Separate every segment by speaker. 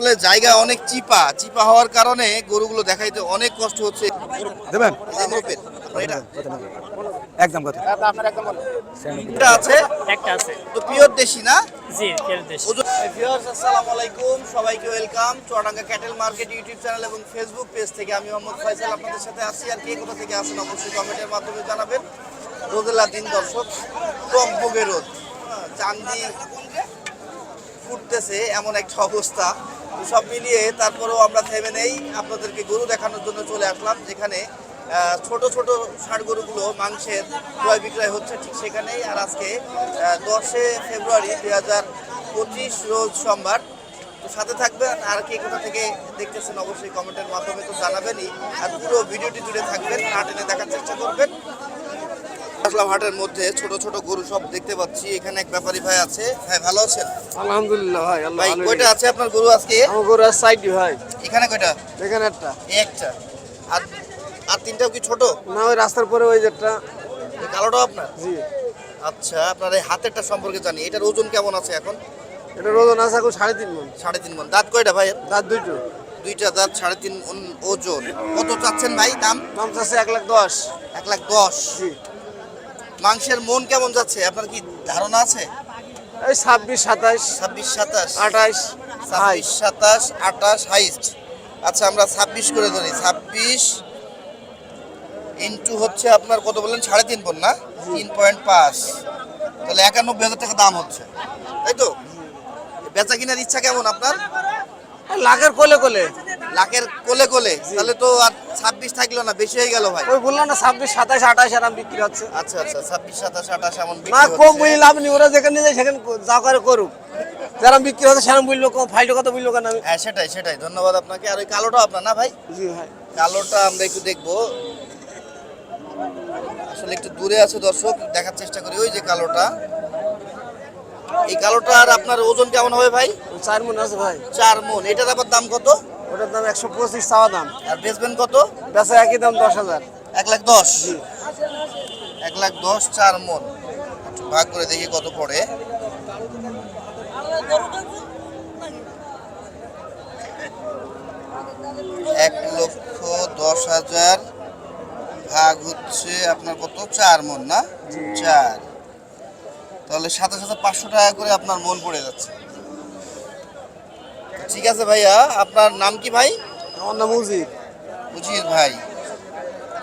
Speaker 1: আসলে জায়গা অনেক চিপা চিপা হওয়ার কারণে গরুগুলো দেখাইতে অনেক কষ্ট হচ্ছে।
Speaker 2: দেবেন?
Speaker 1: আপনার
Speaker 2: একদম কথা।
Speaker 1: এটা আছে?
Speaker 3: একটা আছে।
Speaker 1: তো পিওর দেশি না?
Speaker 3: জি কেল দেশ।
Speaker 1: ভিউয়ার্স আসসালামু আলাইকুম। সবাইকে welcome. Chuadanga cattle market YouTube channel এবং ফেসবুক পেজ থেকে আমি মোহাম্মদ ফয়সাল আপনাদের সাথে আসছি আর কে কোথা থেকে আসেন অবশ্যই কমেন্টের মাধ্যমে জানাবেন। রোদেলা দিন দর্শক টকবগে রোদ। হ্যাঁ, চান্দি ফুটতেছে এমন একটা অবস্থা। সব মিলিয়ে তারপরেও আমরা থেমে নেই। আপনাদেরকে গরু দেখানোর জন্য চলে আসলাম, যেখানে ছোট ছোট ষাড় গরুগুলো মাংসের ক্রয় বিক্রয় হচ্ছে ঠিক সেখানেই। আর আজকে দশে ফেব্রুয়ারি দুই হাজার পঁচিশ রোজ সোমবার। তো সাথে থাকবেন, আর কে কোথা থেকে দেখতেছেন অবশ্যই কমেন্টের মাধ্যমে তো জানাবেনই। আর পুরো ভিডিওটি জুড়ে থাকবেন, না টেনে দেখার চেষ্টা করবেন। আসলাম হাটের মধ্যে ছোট ছোট গরু সব দেখতে পাচ্ছি। এখানে এক ব্যাপারী ভাই আছে। ভাই ভালো আছেন?
Speaker 4: আলহামদুলিল্লাহ ভাই আল্লাহ
Speaker 1: ভাই কয়টা আছে আপনার গরু আজকে?
Speaker 4: আমার গরু আছে সাইড ভাই।
Speaker 1: এখানে কয়টা?
Speaker 4: এখানে একটা।
Speaker 1: একটা। আর আর তিনটাও কি ছোট?
Speaker 4: না ওই রাস্তার পরে ওই যেটা।
Speaker 1: কালোটাও আপনার?
Speaker 4: জি।
Speaker 1: আচ্ছা আপনার এই হাতেরটা সম্পর্কে জানি। এটার ওজন কেমন আছে এখন?
Speaker 4: এটা ওজন আছে এখন সাড়ে তিন মন।
Speaker 1: সাড়ে তিন মন। দাঁত কয়টা ভাই
Speaker 4: দাঁত দুইটো।
Speaker 1: দুইটা দাঁত সাড়ে তিন ওজন। কত চাচ্ছেন ভাই দাম?
Speaker 4: দাম চাচ্ছে এক লাখ দশ।
Speaker 1: এক লাখ দশ।
Speaker 4: জি।
Speaker 1: মাংসের মন কেমন যাচ্ছে? আপনার কি ধারণা আছে?
Speaker 4: এই ছাব্বিশ সাতাশ
Speaker 1: ছাব্বিশ সাতাশ।
Speaker 4: আঠাইশ
Speaker 1: ছাব্বিশ সাতাশ আঠাশ হাইস্ট আচ্ছা আমরা ছাব্বিশ করে ধরি। ছাব্বিশ ইন্টু হচ্ছে আপনার কত বললেন? সাড়ে তিন পন না? তিন পয়েন্ট পাঁচ। তাহলে একানব্বই হাজার টাকা দাম হচ্ছে। তাই তো? বেচা কেনার ইচ্ছা কেমন আপনার?
Speaker 4: লাখের কোলে কোলে।
Speaker 1: লাখের কোলে কোলে তাহলে তো আর ছাব্বিশ থাকল না বেশি হয়ে গেল ভাই।
Speaker 4: ওই বললাম না ছাব্বিশ সাতাশ আঠাইশ আরাম বিক্রি হচ্ছে।
Speaker 1: আচ্ছা আচ্ছা ছাব্বিশ সাতাশ আঠাশ এমন
Speaker 4: না কম। বুঝি লাভ নেই ওরা যেখানে যায় সেখানে যা করে করুক। যারা বিক্রি হচ্ছে সেরকম বুঝলো কম ফাইলটা কত বুঝলো কেন আমি
Speaker 1: হ্যাঁ সেটাই সেটাই ধন্যবাদ আপনাকে। আর ওই কালোটা আপনার না ভাই?
Speaker 4: জি ভাই।
Speaker 1: কালোটা আমরা একটু দেখব। আসলে একটু দূরে আছে দর্শক দেখার চেষ্টা করি। ওই যে কালোটা। এই কালোটার আপনার ওজন কেমন হবে ভাই?
Speaker 4: চার মন আছে ভাই।
Speaker 1: চার মন। এটার আবার দাম কত?
Speaker 4: ওটার দাম একশো পঁচিশ চাওয়া দাম।
Speaker 1: আর বেচবেন কত?
Speaker 4: বেচা একই দাম দশ হাজার।
Speaker 1: এক লাখ দশ? এক লাখ দশ চার মন। ভাগ করে দেখি কত পড়ে। এক লক্ষ দশ হাজার ভাগ হচ্ছে আপনার কত? চার মন না? চার। তাহলে সাতাশ হাজার পাঁচশো টাকা করে আপনার মন পড়ে যাচ্ছে। ঠিক আছে ভাইয়া আপনার নাম কি ভাই?
Speaker 4: আমার নাম মুজিদ
Speaker 1: মুজির ভাই।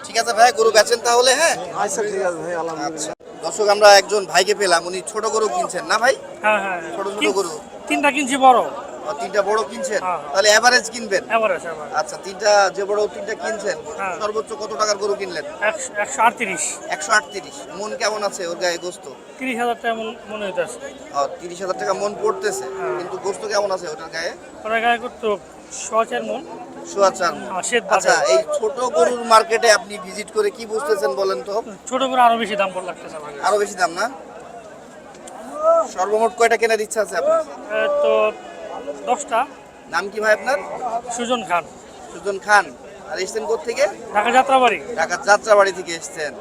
Speaker 1: ঠিক আছে ভাই গরু বেচেন তাহলে হ্যাঁ?
Speaker 4: আচ্ছা ঠিক আছে ভাই আলহামদুলিল্লাহ।
Speaker 1: দর্শক আমরা একজন ভাইকে পেলাম উনি ছোট গরু কিনছেন না ভাই?
Speaker 3: হ্যাঁ হ্যাঁ।
Speaker 1: ছোট ছোট গরু।
Speaker 3: তিনটা কিনছি বড়।
Speaker 1: তিনটা বড় কিনছেন?
Speaker 3: হ্যাঁ।
Speaker 1: তাহলে এভারেজ কিনবেন?
Speaker 3: এভারেজ
Speaker 1: আচ্ছা তিনটা যে বড় তিনটা কিনছেন
Speaker 3: হ্যাঁ।
Speaker 1: সর্বোচ্চ কত টাকার গরু কিনলেন?
Speaker 3: একশো একশো আটত্রিশ।
Speaker 1: একশো আটত্রিশ। মন কেমন আছে ওর গায়ে গোস্ত?
Speaker 3: তিরিশ হাজার টাকা মন- হইতেছে।
Speaker 1: তিরিশ হাজার টাকা মন পড়তেছে
Speaker 3: হ্যাঁ।
Speaker 1: কিন্তু গোস্ত কেমন আছে ওটার গায়ে?
Speaker 3: ওরা গায়ে করতো মন।
Speaker 1: আচ্ছা এই ছোট গরুর মার্কেটে আপনি ভিজিট করে কি বুঝতেছেন বলেন তো?
Speaker 3: ছোট করে আরও বেশি দাম পড়ে লাগতেছে
Speaker 1: আরও বেশি দাম না? সর্বমোট কয়টা কেনার ইচ্ছা আছে আপনার?
Speaker 3: তো দশটা।
Speaker 1: নাম কি ভাই আপনার?
Speaker 3: সুজন খান।
Speaker 1: সুজন খান। আর এসছেন থেকে
Speaker 3: ঢাকা যাত্রাবাড়ি।
Speaker 1: ঢাকা যাত্রাবাড়ি থেকে এসছেন।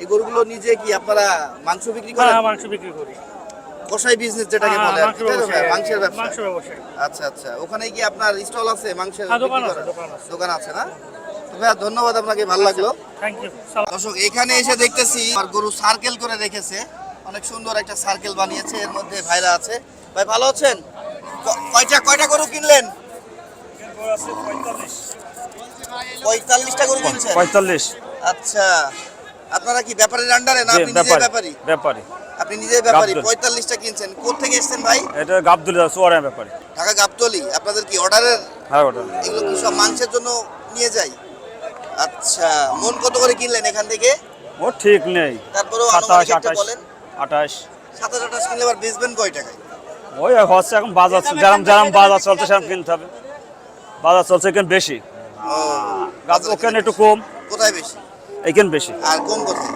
Speaker 1: এই গরুগুলো নিজে কি আপনারা মাংস বিক্রি করেন?
Speaker 3: হ্যাঁ মাংস বিক্রি করি।
Speaker 1: কষাই বিজনেস যেটাকে
Speaker 3: হ্যাঁ,
Speaker 1: বলে মাংসের ব্যবসা
Speaker 3: মাংস ব্যবসায়ী।
Speaker 1: আচ্ছা আচ্ছা। ওখানে কি আপনার স্টল আছে মাংসের
Speaker 3: হ্যাঁ, দোকান আছে, দোকান আছে।
Speaker 1: না? তো ভাইয়া ধন্যবাদ আপনাকে ভালো লাগল।
Speaker 3: ইউ
Speaker 1: দর্শক এখানে এসে দেখতেছি আর গরু সার্কেল করে রেখেছে। অনেক সুন্দর একটা সার্কেল বানিয়েছে এর মধ্যে ভাইরা আছে। ভাই ভালো আছেন? কয়টা কয়টা গরু কিনলেন? পঁয়তাল্লিশটা গরু কিনছেন?
Speaker 5: পঁয়তাল্লিশ।
Speaker 1: আচ্ছা। আপনারা কি ব্যাপারের আন্ডারে না আপনি নিজে
Speaker 5: ব্যাপারী
Speaker 1: ব্যাপারী? আপনি নিজে ব্যাপারী পঁয়তাল্লিশটা কিনছেন। কোথেকে এসছেন ভাই?
Speaker 5: এটা ব্যাপারী।
Speaker 1: ঢাকা গাবতলি। আপনাদের কি অর্ডারের?
Speaker 5: হ্যাঁ ওটা
Speaker 1: এগুলো কি সব মাংসের জন্য নিয়ে যাই আচ্ছা মন কত করে কিনলেন এখান থেকে?
Speaker 5: ও ঠিক নেই।
Speaker 1: তারপরেও আনুমানিক বলেন।
Speaker 5: আঠাশ।
Speaker 1: সাতাশ আঠাশ কিনলে আবার বেচবেন কয় টাকায়?
Speaker 5: ওই হচ্ছে এখন বাজার যেরকম যেরকম বাজার চলছে সেরকম কিনতে হবে। বাজার চলছে এখানে বেশি।
Speaker 1: ও
Speaker 5: গাব ওখানে একটু কম।
Speaker 1: কোথায় বেশি?
Speaker 5: এখানে বেশি।
Speaker 1: আর কম কোথায়?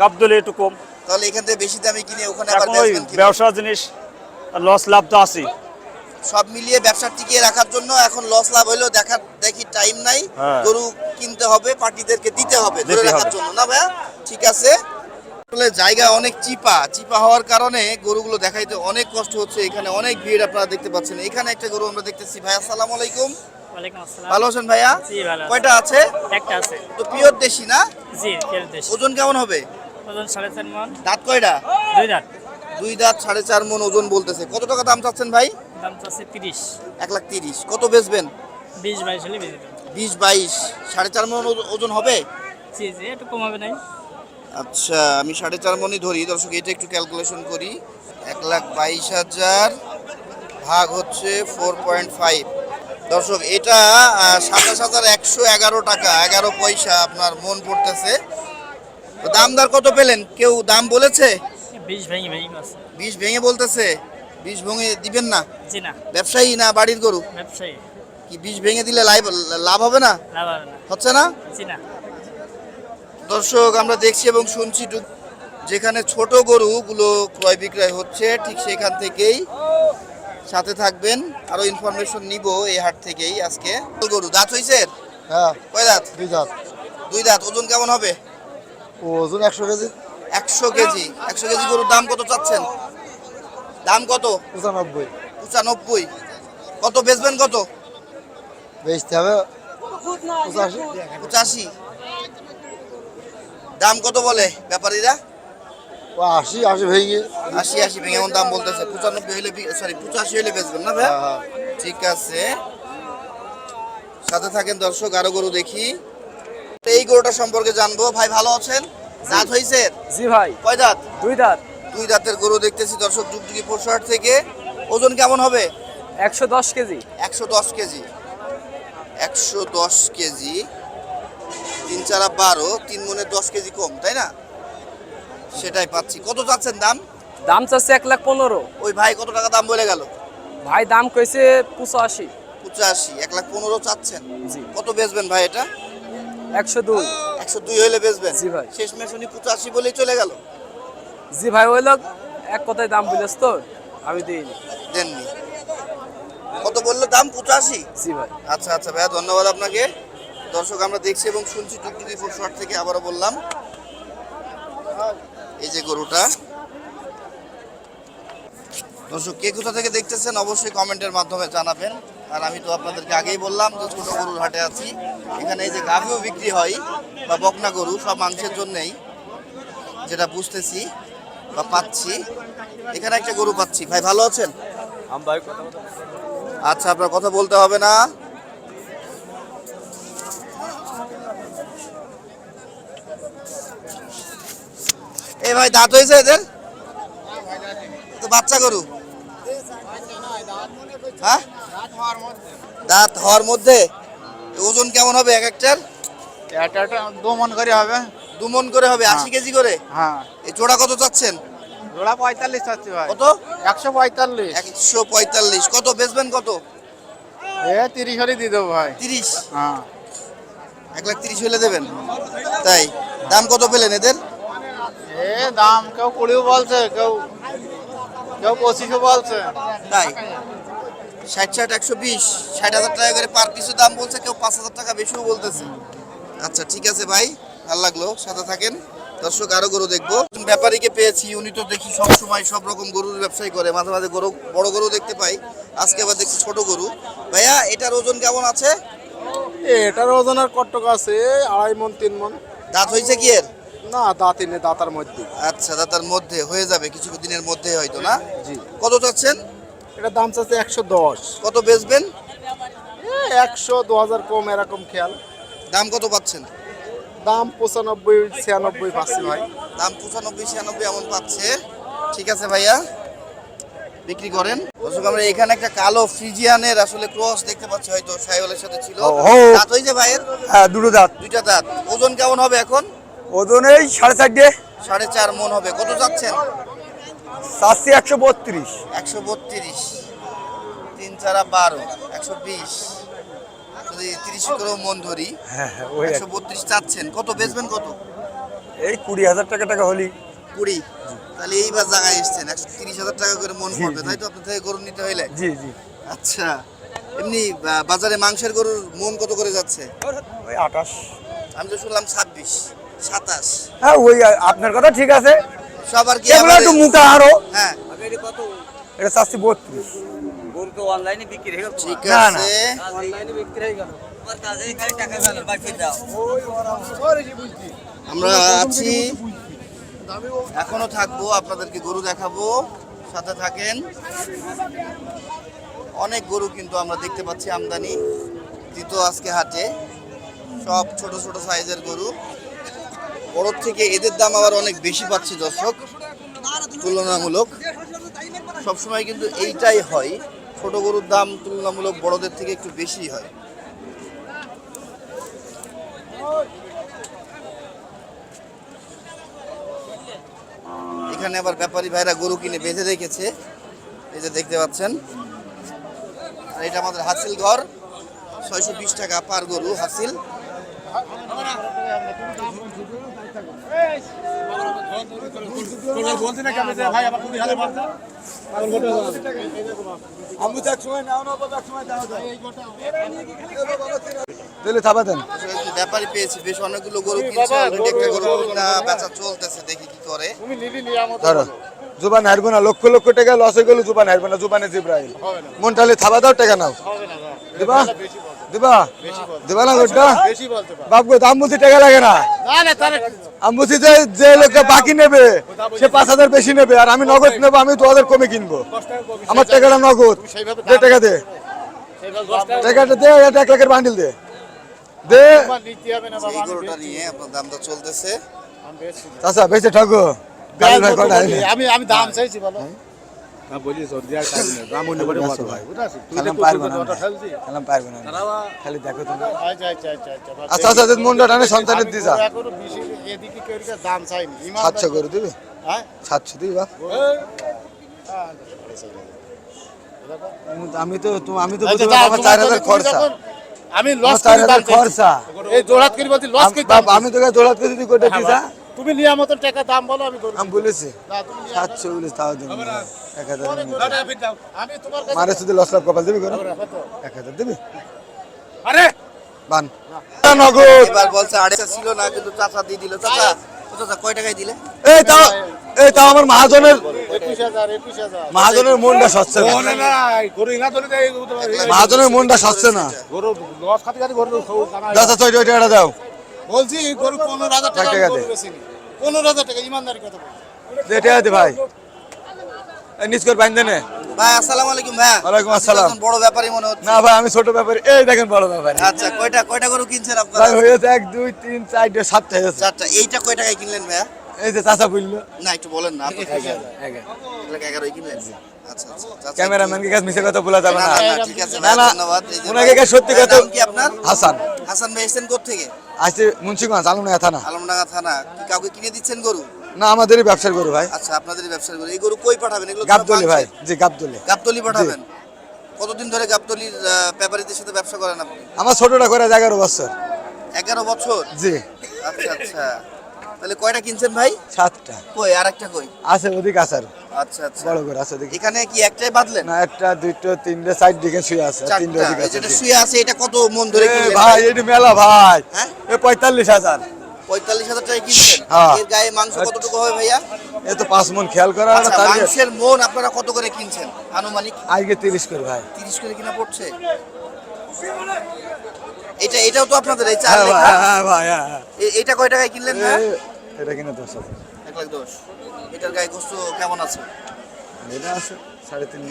Speaker 5: গাবদুলি একটু কম।
Speaker 1: তাহলে এখান থেকে বেশি দামে কিনে ওখানে আবার
Speaker 5: ওই ব্যবসা জিনিস লস লাভ তো আছেই।
Speaker 1: সব মিলিয়ে ব্যবসা টিকিয়ে রাখার জন্য এখন লস লাভ হইলেও দেখার দেখি টাইম নাই।
Speaker 5: হ্যাঁ।
Speaker 1: গরু কিনতে হবে পার্টিদেরকে দিতে হবে ধরে রাখার জন্য। না ভাইয়া? ঠিক আছে। আসলে জায়গা অনেক চিপা চিপা হওয়ার কারণে গরুগুলো দেখাইতে অনেক কষ্ট হচ্ছে। এখানে অনেক ভিড় আপনারা দেখতে পাচ্ছেন। এখানে একটা গরু আমরা দেখতেছি। ভাই আসসালামু আলাইকুম। ভালো আছেন ভাইয়া। কয়টা আছে?
Speaker 3: একটা আছে।
Speaker 1: তো পিওর দেশি না?
Speaker 3: জি
Speaker 1: ওজন কেমন হবে?
Speaker 3: ওজন সাড়ে চার মন।
Speaker 1: দাঁত কয়টা?
Speaker 3: দুই দাঁত।
Speaker 1: দুই দাঁত সাড়ে চার মন ওজন বলতেছে। কত টাকা দাম চাচ্ছেন ভাই?
Speaker 3: দাম তিরিশ।
Speaker 1: এক লাখ তিরিশ। কত বেচবেন?
Speaker 3: বিশ বাইশ হলে বেঁধে
Speaker 1: বিশ বাইশ সাড়ে চার মন ওজন হবে?
Speaker 3: জি জি একটু কমাবে নাই।
Speaker 1: আচ্ছা আমি সাড়ে চার মনই ধরি। দর্শক এটা একটু ক্যালকুলেশন করি। এক লাখ বাইশ হাজার ভাগ হচ্ছে ফোর পয়েন্ট ফাইভ দর্শক এটা সাতাশ হাজার একশো এগারো টাকা এগারো পয়সা আপনার মন পড়তেছে। তো দাম দর কত পেলেন? কেউ দাম বলেছে?
Speaker 3: বিশ ভেঙে ভেঙে
Speaker 1: বিষ ভেঙে বলতেছে? বিষ ভেঙে দিবেন না?
Speaker 3: জি না।
Speaker 1: ব্যবসায়ী না বাড়ির গরু?
Speaker 3: ব্যবসায়ী।
Speaker 1: কি বিষ ভেঙে দিলে লাভ লাভ হবে না?
Speaker 3: লাভ হবে না।
Speaker 1: হচ্ছে না?
Speaker 3: জি না।
Speaker 1: দর্শক আমরা দেখছি এবং শুনছি যেখানে ছোট গরুগুলো ক্রয় বিক্রয় হচ্ছে ঠিক সেখান থেকেই সাথে থাকবেন। আরও ইনফরমেশন নিব এই হাট থেকেই আজকে। গরু দাঁত হইছে
Speaker 6: হ্যাঁ।
Speaker 1: কয় দাঁত?
Speaker 6: দুই দাঁত।
Speaker 1: দুই দাঁত ওজন কেমন হবে?
Speaker 6: ওজন একশো কেজি।
Speaker 1: একশো কেজি একশো কেজি গরুর দাম কত চাচ্ছেন? দাম কত?
Speaker 6: পঁচানব্বই।
Speaker 1: পঁচানব্বই। কত বেচবেন কত?
Speaker 6: বেচতে হবে পঁচাশি।
Speaker 1: পঁচাশি। দাম কত বলে ব্যাপারীরা?
Speaker 6: ও আশি আশি ভেঙে।
Speaker 1: আশি আশি ভেঙে এমন দাম বলতেছে। পঁচানব্বই হইলে সরি পঁচাশি হইলে বেচবেন না ভাই?
Speaker 6: হ্যাঁ, হ্যাঁ।
Speaker 1: ঠিক আছে। সাথে থাকেন দর্শক আরও গরু দেখি। তো এই গরুটা সম্পর্কে জানব। ভাই ভালো আছেন? দাঁত হইছে?
Speaker 4: জি ভাই।
Speaker 1: কয় দাঁত?
Speaker 4: দুই দাঁত।
Speaker 1: দুই দাঁতের গরু দেখতেছি দর্শক যুগযুগি পরশুহাট থেকে। ওজন কেমন হবে?
Speaker 4: একশো দশ কেজি।
Speaker 1: একশো দশ কেজি। একশো দশ কেজি। তিন চারা বারো তিন মনে দশ কেজি কম তাই না? সেটাই পাচ্ছি। কত চাচ্ছেন দাম?
Speaker 4: দাম চাচ্ছে এক লাখ পনেরো।
Speaker 1: ওই ভাই কত টাকা দাম বলে গেল?
Speaker 4: ভাই দাম কইছে পঁচাশি।
Speaker 1: পঁচাশি এক লাখ পনেরো চাচ্ছেন?
Speaker 4: জি।
Speaker 1: কত বেচবেন ভাই এটা?
Speaker 4: একশো দুই।
Speaker 1: একশো দুই হইলে বেচবেন?
Speaker 4: জি ভাই।
Speaker 1: শেষ মেশনি পঁচাশি বলেই চলে গেল?
Speaker 4: জি ভাই ওই লোক এক কথায় দাম বলেছ তো আমি দিইনি
Speaker 1: দেননি। কত বলল দাম? পঁচাশি?
Speaker 4: জি ভাই।
Speaker 1: আচ্ছা আচ্ছা ভাইয়া ধন্যবাদ আপনাকে। দর্শক আমরা দেখছি এবং শুনছি টুকটুকি শর্ট থেকে আবারও বললাম। এই যে গরুটা। দর্শক কে কোথা থেকে দেখতেছেন অবশ্যই কমেন্টের মাধ্যমে জানাবেন। আর আমি তো আপনাদেরকে আগেই বললাম যে ছোটো গরুর হাটে আছি। এখানে এই যে গাভিও বিক্রি হয় বা বকনা গরু সব মাংসের জন্যেই যেটা বুঝতেছি বা পাচ্ছি। এখানে একটা গরু পাচ্ছি। ভাই ভালো আছেন? আচ্ছা আপনার কথা বলতে হবে না। এই ভাই দাঁত হয়েছে এদের? তো বাচ্চা গরু? হ্যাঁ? দাঁত হওয়ার মধ্যে? ওজন কেমন হবে এক একটার?
Speaker 7: এটা একটা দু মন করে হবে।
Speaker 1: দু মন করে হবে আশি কেজি করে?
Speaker 7: হ্যাঁ।
Speaker 1: এই জোড়া কত চাচ্ছেন?
Speaker 7: জোড়া পঁয়তাল্লিশ ভাই।
Speaker 1: কত?
Speaker 7: একশো পঁয়তাল্লিশ।
Speaker 1: একশো পঁয়তাল্লিশ। কত? বেচবেন কত?
Speaker 7: এ তিরিশ হলে দিয়ে দেবো ভাই।
Speaker 1: তিরিশ?
Speaker 7: হ্যাঁ।
Speaker 1: এক লাখ তিরিশ হলে দেবেন। তাই? দাম কত পেলেন এদের?
Speaker 7: এ দাম কেউ কুড়িও বলছে কেউ কেউ পঁচিশও বলছে।
Speaker 1: তাই? ষাট ষাট একশো বিশ ষাট হাজার টাকা করে পার পিছু দাম বলছে কেউ পাঁচ হাজার টাকা বেশিও বলতেছে। আচ্ছা ঠিক আছে ভাই ভালো লাগল সাথে থাকেন। দর্শক আরও গরু দেখব। ব্যাপারীকে পেয়েছি উনি তো দেখি সব সময় সব রকম গরুর ব্যবসায়ী করে মাঝে মাঝে গরু বড় গরু দেখতে পাই। আজকে আবার দেখছি ছোট গরু। ভাইয়া এটার ওজন কেমন আছে?
Speaker 6: এটার ওজন আর কটক আছে? আড়াই মন তিন মন।
Speaker 1: দাঁত হয়েছে কি এর?
Speaker 6: না দাঁতই নেই দাঁতার মধ্যে।
Speaker 1: আচ্ছা দাঁতার মধ্যে হয়ে যাবে কিছু দিনের মধ্যে হয়তো না?
Speaker 6: জি।
Speaker 1: কত চাচ্ছেন?
Speaker 6: এটা দাম চাচ্ছে একশো দশ।
Speaker 1: কত বেচবেন?
Speaker 6: একশো দু হাজার কম এরকম খেয়াল।
Speaker 1: দাম কত পাচ্ছেন?
Speaker 6: দাম পঁচানব্বই ছিয়ানব্বই পাচ্ছি ভাই।
Speaker 1: দাম পঁচানব্বই ছিয়ানব্বই এমন পাচ্ছে। ঠিক আছে ভাইয়া। বিক্রি করেন। দর্শক আমরা এখানে একটা কালো ফ্রিজিয়ানের আসলে ক্রস দেখতে পাচ্ছি হয়তো সাইওয়ালের সাথে ছিল। দাঁত হয়েছে ভাইয়ের?
Speaker 2: হ্যাঁ দুটো দাঁত।
Speaker 1: দুইটা দাঁত। ওজন কেমন হবে এখন?
Speaker 2: ওজন এই সাড়ে চারটে
Speaker 1: সাড়ে চার মন হবে। কত যাচ্ছেন?
Speaker 2: চারশি একশো বত্রিশ।
Speaker 1: একশো বত্রিশ। তিন চারা বারো একশো বিশ। যদি তিরিশ করে মন ধরি
Speaker 2: হ্যাঁ হ্যাঁ
Speaker 1: একশো বত্রিশ চাচ্ছেন। কত বেচবেন কত?
Speaker 2: এই কুড়ি হাজার টাকা টাকা হলি।
Speaker 1: কুড়ি। তাহলে এইবার জায়গায় এসছেন একশো তিরিশ হাজার টাকা করে মন পড়বে তাই তো? আপনার থেকে গরু নিতে হইলে?
Speaker 2: জি জি।
Speaker 1: আচ্ছা এমনি বাজারে মাংসের গরুর মন কত করে যাচ্ছে?
Speaker 2: ওই আঠাশ।
Speaker 1: আমি তো শুনলাম ছাব্বিশ সাতাশ।
Speaker 2: হ্যাঁ ওই আপনার কথা ঠিক আছে।
Speaker 1: সবার কি
Speaker 2: এগুলো একটু? মোটা আরও।
Speaker 1: হ্যাঁ।
Speaker 2: এটা চাচ্ছি বত্রিশ।
Speaker 1: ঠিক
Speaker 2: না, না।
Speaker 1: আছে। আমরা আছি এখনও থাকব, আপনাদেরকে গরু দেখাবো। সাথে থাকেন। অনেক গরু কিন্তু আমরা দেখতে পাচ্ছি আমদানি দিত আজকে হাটে। সব ছোট ছোট সাইজের গরু। বড়র থেকে এদের দাম আবার অনেক বেশি পাচ্ছি দর্শক, তুলনামূলক। সবসময় কিন্তু এইটাই হয়, ছোট গরুর দাম তুলনামূলক বড়দের থেকে একটু বেশি হয়। এখানে আবার ব্যাপারী ভাইরা গরু কিনে বেঁধে রেখেছে। এই যে দেখতে পাচ্ছেন। আর এটা আমাদের হাসিল ঘর। ছয়শো বিশ টাকা পার গরু হাসিল। ব্যাপারী পেয়েছি বেশ অনেকগুলো গরু কিনছে। একটা গরু বেচা চলতেছে দেখি। করে।
Speaker 2: ধরো জুবান হারবো না লক্ষ লক্ষ টাকা লস হয়ে গেল জুবান হারবো না জুবানে জিব্রাহিম মন থাবা দাও টাকা নাও। দিবা? দিবা? দিবা না গোটা?
Speaker 6: বেশি বলতে
Speaker 2: বাপ গো দাম বলছি টাকা লাগে না। আমি বলছি যে বাকি নেবে সে পাঁচ হাজার বেশি নেবে আর আমি নগদ নেব আমি দু হাজার কমে কিনবো। আমার টাকাটা নগদ। দে টাকা দে। টাকাটা দে এক লাখের বান্ডিল দে। দে।
Speaker 1: নিয়ে আপনার দামটা চলতেছে।
Speaker 2: চাচা বেঁচে ঠকো?
Speaker 6: আমি আমি দাম চাইছি বলো বলি আচ্ছা আচ্ছা আচ্ছা আচ্ছা
Speaker 2: আচ্ছা আচ্ছা টানে সন্তানের দিছা
Speaker 6: বেশি
Speaker 2: সাতশো করে দিবি?
Speaker 6: হ্যাঁ?
Speaker 2: সাতশো দিবি বা আমি তো আমি তো
Speaker 6: আচ্ছা,
Speaker 2: চার হাজার খরচা।
Speaker 6: আমি লস।
Speaker 2: খরচা।
Speaker 6: এই জোড়াত করি লস করে দাম
Speaker 2: বাপ, আমি তোকে দৌড়াত করে যদি কোটা দিছা
Speaker 6: তুমি নিয়ে মতন টাকা দাম বলো আমি
Speaker 2: আমি বলেছি। সাতশো বলিস তাও দেবো এক হাজার নিবি।
Speaker 6: না, না, ফির দাও। আমি তোমার
Speaker 2: মারে শুধু লস লাভ কপাল দিবি এক হাজার দিবি?
Speaker 6: আরে!
Speaker 2: বান। নগদ
Speaker 1: এবার বলছে আড়াইশো ছিল না কিন্তু চাচা দিয়ে দিল। চাচা চাচা কয় টাকায় দিলে?
Speaker 2: এই তাও এই তাও আমার মহাজনের মহাজনের মনটা সচ্ছে না। মহাজনের মনটা সচ্ছে না।
Speaker 6: গরু লস খাতে খাতে গরু খাও, জানা
Speaker 2: দাদা ছয় দাও।
Speaker 6: বলছি গরু পনেরো হাজার টাকা পনেরো হাজার টাকা ইমানদারি কথা বলছি।
Speaker 2: ভাই।
Speaker 1: ভাই আসসালামু আলাইকুম ভাই।
Speaker 2: ওয়ালাইকুম আসসালাম।
Speaker 1: বড় ব্যাপারই মনে হচ্ছে।
Speaker 2: না ভাই আমি ছোট ব্যাপারে। এই দেখেন বড় ব্যাপারে।
Speaker 1: আচ্ছা কয়টা কয়টা গরু কিনছেন
Speaker 2: ভাই
Speaker 1: আপনারা
Speaker 2: হয়েছে এক দুই তিন চারটে সাতটা হয়েছে।
Speaker 1: চারটা। এইটা কয় টাকায় কিনলেন ভাইয়া?
Speaker 2: এই যে চাচা বলল।
Speaker 1: না একটু বলেন না আপনি এক এগারোই কিনলেন। চাচা
Speaker 2: ক্যামেরাম্যানকে কাছে মিশে কথা বলা যাবে
Speaker 1: না? ঠিক আছে
Speaker 2: না,
Speaker 1: ধন্যবাদ।
Speaker 2: ওনাকে কাছে সত্যি কথা
Speaker 1: কি আপনার?
Speaker 2: হাসান।
Speaker 1: হাসান ভাই এসেছেন থেকে
Speaker 2: আসছে মুন্সিগঞ্জ থানা।
Speaker 1: আলমডাঙ্গা থানা। কি কাউকে কিনে দিচ্ছেন গরু?
Speaker 2: না আমাদেরই ব্যবসার গরু ভাই।
Speaker 1: আচ্ছা আপনাদেরই ব্যবসার গরু। এই গরু কই পাঠাবেন? এগুলো তো
Speaker 2: গাবদলি ভাই। জি গাবদলি
Speaker 1: গাবতলি পাঠাবেন। কতদিন ধরে গাবতলির ব্যাপারীদের সাথে ব্যবসা করেন আপনি?
Speaker 2: আমার ছোটটা করে এগারো বছর।
Speaker 1: এগারো বছর?
Speaker 2: জি।
Speaker 1: আচ্ছা আচ্ছা। তাহলে কয়টা কিনছেন ভাই?
Speaker 2: সাতটা।
Speaker 1: কই আর একটা কই?
Speaker 2: আছে ওদিক আসার
Speaker 1: আচ্ছা আচ্ছা।
Speaker 2: বড় করে আছে ওদিকে।
Speaker 1: এখানে কি একটাই বাঁধলেন?
Speaker 2: না একটা দুইটো তিনটে সাইড দিকে শুয়ে আছে তিনটে ওদিকে
Speaker 1: এই
Speaker 2: আছে
Speaker 1: যেটা শুয়ে আছে এটা কত মন ধরে কিনলেন?
Speaker 2: ভাই এটি মেলা ভাই।
Speaker 1: হ্যাঁ?
Speaker 2: এ পঁয়তাল্লিশ হাজার।
Speaker 1: পঁয়তাল্লিশ হাজার টাকা কিনছেন?
Speaker 2: হ্যাঁ।
Speaker 1: এর গায়ে মাংস কতটুকু হবে ভাইয়া?
Speaker 2: এ তো পাঁচ মন খেয়াল করা
Speaker 1: আচ্ছা মাংসের মন আপনারা কত করে কিনছেন? আনুমানিক?
Speaker 2: আজকে তিরিশ করে ভাই।
Speaker 1: তিরিশ করে কিনা পড়ছে? এটা এটাও তো আপনাদের এই চার
Speaker 2: হ্যাঁ ভাই
Speaker 1: লেখা?
Speaker 2: হ্যাঁ ভাই হ্যাঁ হ্যাঁ।
Speaker 1: এটা কয় টাকায় কিনলেন না
Speaker 2: এটা কিনা দশ হাজার।
Speaker 1: এক লাখ দশ। এটার গায়ে গোস্ত কেমন আছে?
Speaker 2: এটা আছে সাড়ে তিন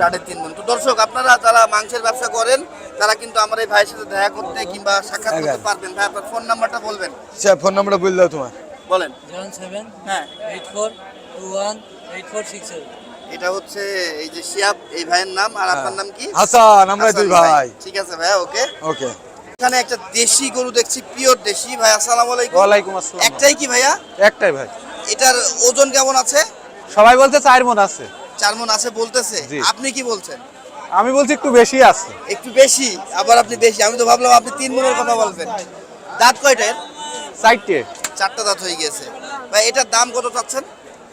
Speaker 1: সাড়ে তিন মন। তো দর্শক আপনারা যারা মাংসের ব্যবসা করেন তারা কিন্তু আমার এই ভাইয়ের সাথে দেখা করতে কিংবা সাক্ষাৎ করতে পারবেন। ভাই আপনার ফোন নাম্বারটা বলবেন।
Speaker 2: সে ফোন নাম্বারটা বলে দাও তোমার।
Speaker 1: বলেন।
Speaker 8: সেভেন সেভেন
Speaker 1: হ্যাঁ।
Speaker 8: Eight four two one eight four six
Speaker 1: এটা হচ্ছে এই যে শিয়াব এই ভাইয়ের নাম। আর আপনার নাম কি?
Speaker 2: হাসান আমরা দুই ভাই।
Speaker 1: ঠিক আছে ভাই ওকে।
Speaker 2: ওকে।
Speaker 1: এখানে একটা দেশি গরু দেখছি পিওর দেশি। ভাই আসসালামু আলাইকুম।
Speaker 9: ওয়ালাইকুম আসসালাম।
Speaker 1: একটাই কি ভাইয়া?
Speaker 9: একটাই ভাই।
Speaker 1: এটার ওজন কেমন আছে?
Speaker 9: সবাই বলছে চার মন আছে।
Speaker 1: চার মন আছে বলতেছে। আপনি কি বলছেন?
Speaker 9: আমি বলছি একটু বেশি আছে।
Speaker 1: একটু বেশি আবার আপনি বেশি আমি তো ভাবলাম আপনি তিন মনের কথা বলবেন। দাঁত কয়টার
Speaker 9: চারটে।
Speaker 1: চারটা দাঁত হয়ে গেছে। ভাই এটার দাম কত চাচ্ছেন?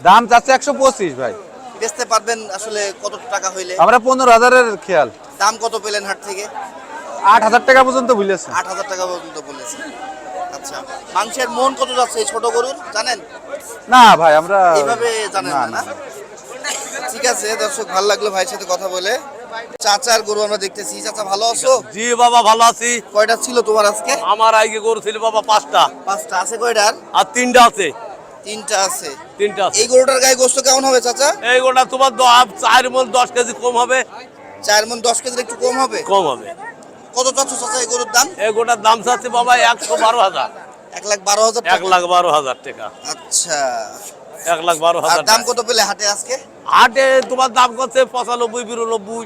Speaker 9: দাম চাচ্ছে একশো পঁচিশ ভাই।
Speaker 1: বেচতে পারবেন আসলে কত টাকা হইলে?
Speaker 9: আমরা পনেরো হাজারের খেয়াল।
Speaker 1: দাম কত পেলেন হাট থেকে?
Speaker 9: আট হাজার টাকা পর্যন্ত বুঝেছে
Speaker 1: আট হাজার টাকা পর্যন্ত বলেছে আচ্ছা মাংসের মন কত যাচ্ছে এই ছোট গরুর? জানেন?
Speaker 9: না ভাই আমরা
Speaker 1: এইভাবে জানেন না না ঠিক আছে দর্শক ভালো লাগল ভাইয়ের সাথে কথা বলে। চাচার গরু আমরা দেখতেছি। চাচা ভালো আছো?
Speaker 4: জি বাবা ভালো আছি।
Speaker 1: কয়টা ছিল তোমার আজকে?
Speaker 4: আমার আগে গরু ছিল বাবা পাঁচটা।
Speaker 1: পাঁচটা আছে কয়টার?
Speaker 4: আর তিনটা আছে।
Speaker 1: তিনটা আছে।
Speaker 4: তিনটা
Speaker 1: এই গরুটার গায়ে গোস্ত কেমন হবে চাচা?
Speaker 4: এই গোটা তোমার চার মন দশ কেজি কম হবে।
Speaker 1: চার মন দশ কেজির একটু কম হবে?
Speaker 4: কম হবে।
Speaker 1: কত চাচ্ছ চাচা এই গরুর দাম?
Speaker 4: এই গোটার দাম চাচ্ছে বাবা একশো বারো হাজার।
Speaker 1: এক লাখ বারো হাজার
Speaker 4: এক লাখ বারো হাজার টাকা।
Speaker 1: আচ্ছা।
Speaker 4: এক লাখ বারো হাজার
Speaker 1: দাম কত পেলে হাটে আজকে?
Speaker 4: হাটে তোমার দাম করছে পঁচানব্বই বিরানব্বই।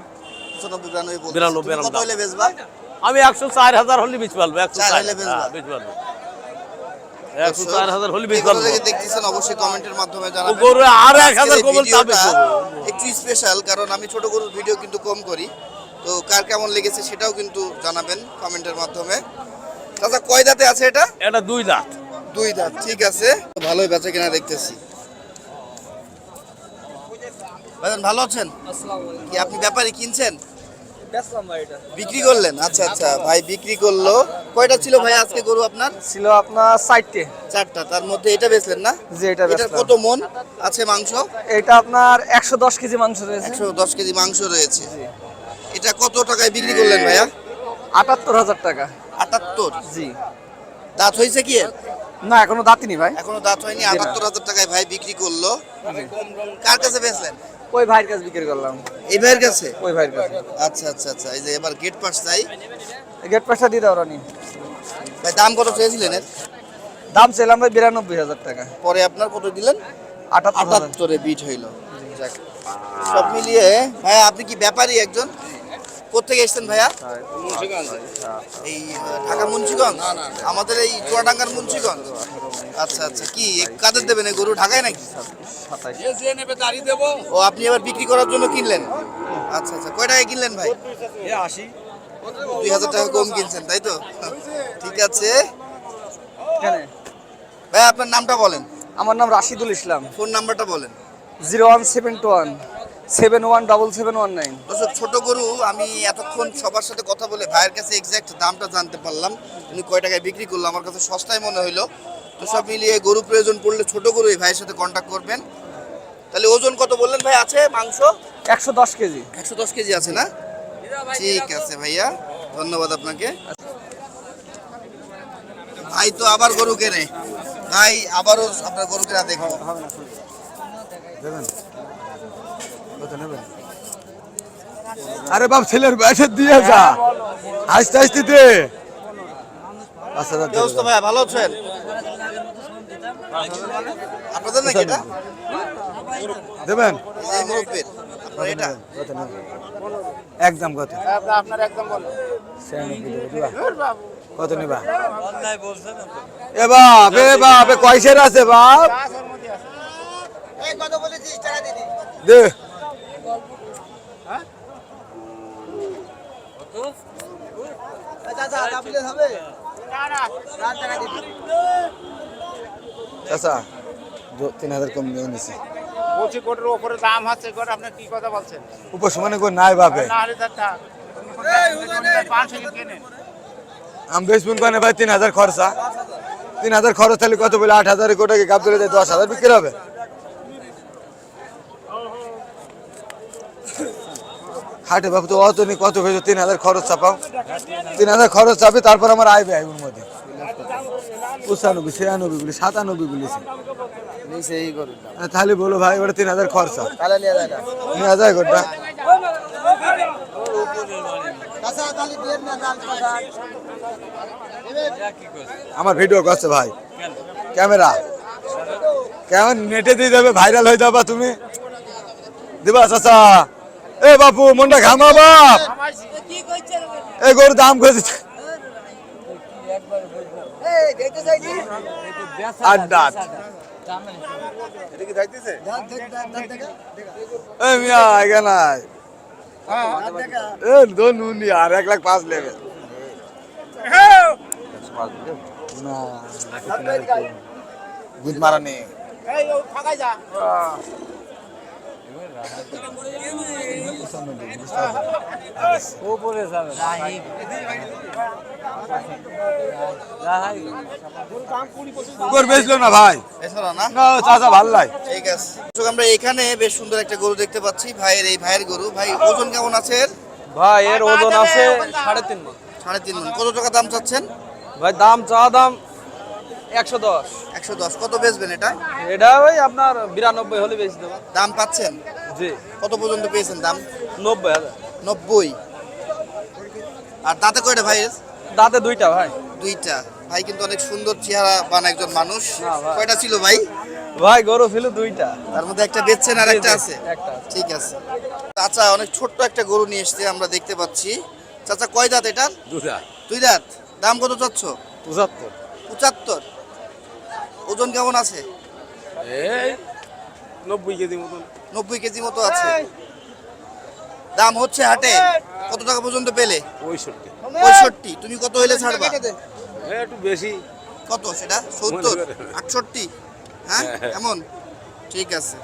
Speaker 1: বিরানব্বই বলতেছে।
Speaker 4: বিরানব্বই
Speaker 1: তুমি কত হলে বেচবা?
Speaker 4: আমি একশো চার হাজার হলে বেচ পারব একশো
Speaker 1: চার
Speaker 4: চার।
Speaker 1: হলে
Speaker 4: হ্যাঁ, বেচ পারব একশো চার হাজার হলে বেচ
Speaker 1: এই
Speaker 4: পারব
Speaker 1: দেখতেছেন অবশ্যই কমেন্টের মাধ্যমে জানাবেন।
Speaker 4: গরু আর এক হাজার কমল।
Speaker 1: একটু স্পেশাল কারণ আমি ছোট গরুর ভিডিও কিন্তু কম করি। তো কার কেমন লেগেছে সেটাও কিন্তু জানাবেন কমেন্টের মাধ্যমে। চাচা কয় দাঁতে আছে এটা?
Speaker 4: এটা দুই দাঁত।
Speaker 1: দুই দাঁত ঠিক আছে। ভালোই বেচা কিনা দেখতেছি। ভাইজান ভালো আছেন? কি আপনি ব্যাপারে কিনছেন? বিক্রি করলেন? আচ্ছা আচ্ছা। ভাই বিক্রি করল। কয়টা ছিল ভাই আজকে গরু আপনার?
Speaker 8: ছিল আপনার সাইডটে
Speaker 1: চারটা। তার মধ্যে এটা বেচলেন না?
Speaker 8: যে এটা
Speaker 1: এটার কত মন? আছে মাংস?
Speaker 8: এটা আপনার একশো দশ কেজি মাংস রয়েছে।
Speaker 1: একশো দশ কেজি মাংস রয়েছে। এটা কত টাকায় বিক্রি করলেন ভাইয়া?
Speaker 8: আটাত্তর হাজার টাকা।
Speaker 1: আটাত্তর?
Speaker 8: জি।
Speaker 1: দাঁত হয়েছে কি
Speaker 8: না এখনও দাঁতিনি ভাই।
Speaker 1: এখনও দাঁত হয়নি আটাত্তর হাজার টাকায় ভাই বিক্রি করল। কার কাছে বেচলেন?
Speaker 8: ওই ভাইয়ের কাছে বিক্রি করলাম।
Speaker 1: এই ভাইয়ের কাছে?
Speaker 8: ওই ভাইয়ের কাছে।
Speaker 1: আচ্ছা আচ্ছা আচ্ছা এই যে এবার গেট পাস চাই।
Speaker 8: গেট পাসটা দিয়ে দাও রানি।
Speaker 1: ভাই দাম কত চেয়েছিলেন এর?
Speaker 8: দাম চাইলাম ভাই বিরানব্বই হাজার টাকা।
Speaker 1: পরে আপনার কত দিলেন?
Speaker 8: আটাত্তর
Speaker 1: বিট হইল। সব মিলিয়ে ভাইয়া আপনি কি ব্যাপারী একজন? কোথেকে এসেছেন ভাইয়া? এই ঢাকা মুন্সিগঞ্জ? আমাদের এই চুয়াডাঙ্গার মুন্সিগঞ্জ? আচ্ছা আচ্ছা কি কাদের দেবেন এই গরু? ঢাকায় নাকি? ও আপনি এবার বিক্রি করার জন্য কিনলেন? আচ্ছা আচ্ছা কয় টাকায় কিনলেন ভাই? আশি। দুই হাজার টাকা কম কিনছেন তাই তো? ঠিক আছে।
Speaker 8: এখানে।
Speaker 1: ভাই আপনার নামটা বলেন।
Speaker 8: আমার নাম রাশিদুল ইসলাম।
Speaker 1: ফোন নাম্বারটা বলেন।
Speaker 8: Zero one seven two one. Seven one double seven one nine
Speaker 1: দর্শক ছোট গরু আমি এতক্ষণ সবার সাথে কথা বলে ভাইয়ের কাছে এক্সাক্ট দামটা জানতে পারলাম। উনি কয় টাকায় বিক্রি করল আমার কাছে সস্তায় মনে হইল। তো সব মিলিয়ে গরু প্রয়োজন পড়লে ছোট গরু এই ভাইয়ের সাথে কন্ট্যাক্ট করবেন। তাহলে ওজন কত বললেন ভাই? আছে মাংস?
Speaker 8: একশো দশ কেজি।
Speaker 1: একশো দশ কেজি আছে না? ঠিক আছে ভাইয়া ধন্যবাদ আপনাকে। ভাই তো আবার গরু কেনে। ভাই আবারও আপনার গরু কেনা দেখব।
Speaker 2: আরে বাপ ছেলের বয়সে দিয়ে যা। দে। হাজার
Speaker 1: কি অবস্থা ভাইয়া ভালো আছেন? আপনাদের নাকি এটা?
Speaker 2: দেবেন?
Speaker 1: এই মুরব্বীর। আপনার
Speaker 2: কত একদম কত দিবা? কত নিবা? এ বাপ এ বাপ কয়সের আছে বাপ? দে। চাচা দু- তিন হাজার কম দিয়ে নিছি।
Speaker 7: ওপরে দাম আছে গোট আপনি কি কথা বলছেন?
Speaker 2: উপর সমানে করে নাই
Speaker 7: থাক
Speaker 2: আমি বেসবুন কানে ভাই তিন হাজার খরচা। তিন হাজার খরচ তাহলে কত বলে? আট হাজার কোটাকে গাপ দিলে দশ হাজার বিক্রি হবে। হাটে বাবু তো অত নেই কত হয়েছে? তিন হাজার খরচ চাপাও। তিন হাজার খরচ চাপে তারপর আমার আইবে আইবুর মধ্যে পঁচানব্বই ছিয়ানব্বই বলি সাতানব্বই বলেছে তাহলে বলো ভাই ওটা তিন হাজার খরচা নিয়ে যায় গোটা। আমার ভিডিও করছে ভাই। ক্যামেরা। কেমন নেটে দিয়ে যাবে ভাইরাল হয়ে যাবা তুমি। দিবা চাচা। এ বাপু মনটা ঘামা বাপ এই গরুর দাম করেছে আট দাঁত। এ মিয়া। এ নুনি আর এক লাখ পাঁচ লেবে না। গুদ মারা নেই
Speaker 7: ফাঁকাই যা।
Speaker 2: গরু বেচলো না ভাই?
Speaker 1: না?
Speaker 2: না চাচা ভালো লাই
Speaker 1: ঠিক আছে। আমরা এখানে বেশ সুন্দর একটা গরু দেখতে পাচ্ছি। ভাইয়ের এই ভাইয়ের গরু। ভাই ওজন কেমন আছে
Speaker 8: ভাই এর ওজন আছে সাড়ে তিন মণ।
Speaker 1: সাড়ে তিন মণ কত টাকা দাম চাচ্ছেন?
Speaker 8: ভাই দাম চা দাম একশো দশ।
Speaker 1: একশো দশ। কত বেচবেন এটা?
Speaker 8: এটা ওই আপনার বিরানব্বই হলে বেশি দেবো
Speaker 1: দাম পাচ্ছেন?
Speaker 8: জি।
Speaker 1: কত পর্যন্ত পেয়েছেন দাম?
Speaker 8: নব্বই হাজার।
Speaker 1: নব্বই। আর দাঁতে কয়টা ভাই?
Speaker 8: দাঁতে দুইটা ভাই।
Speaker 1: দুইটা। ভাই কিন্তু অনেক সুন্দর চেহারা বান একজন মানুষ। কয়টা ছিল ভাই?
Speaker 8: ভাই গরু ছিল দুইটা।
Speaker 1: তার মধ্যে একটা বেচছেন আর একটা আছে?
Speaker 8: একটা
Speaker 1: ঠিক আছে। চাচা অনেক ছোট্ট একটা গরু নিয়ে এসছে আমরা দেখতে পাচ্ছি। চাচা কয় দাঁত এটা? দুই দাঁত। দাম কত চাচ্ছ?
Speaker 6: পঁচাত্তর।
Speaker 1: পঁচাত্তর। ওজন কেমন আছে?
Speaker 6: এই নব্বই কেজি মতন।
Speaker 1: নব্বই কেজি মতো আছে। দাম হচ্ছে হাটে। কত টাকা পর্যন্ত পেলে?
Speaker 6: পঁয়ষট্টি।
Speaker 1: পঁয়ষট্টি। তুমি কত হইলে ছাড়বা?
Speaker 6: একটু বেশি।
Speaker 1: কত? সেটা সত্তর। আটষট্টি? হ্যাঁ। এমন? ঠিক আছে।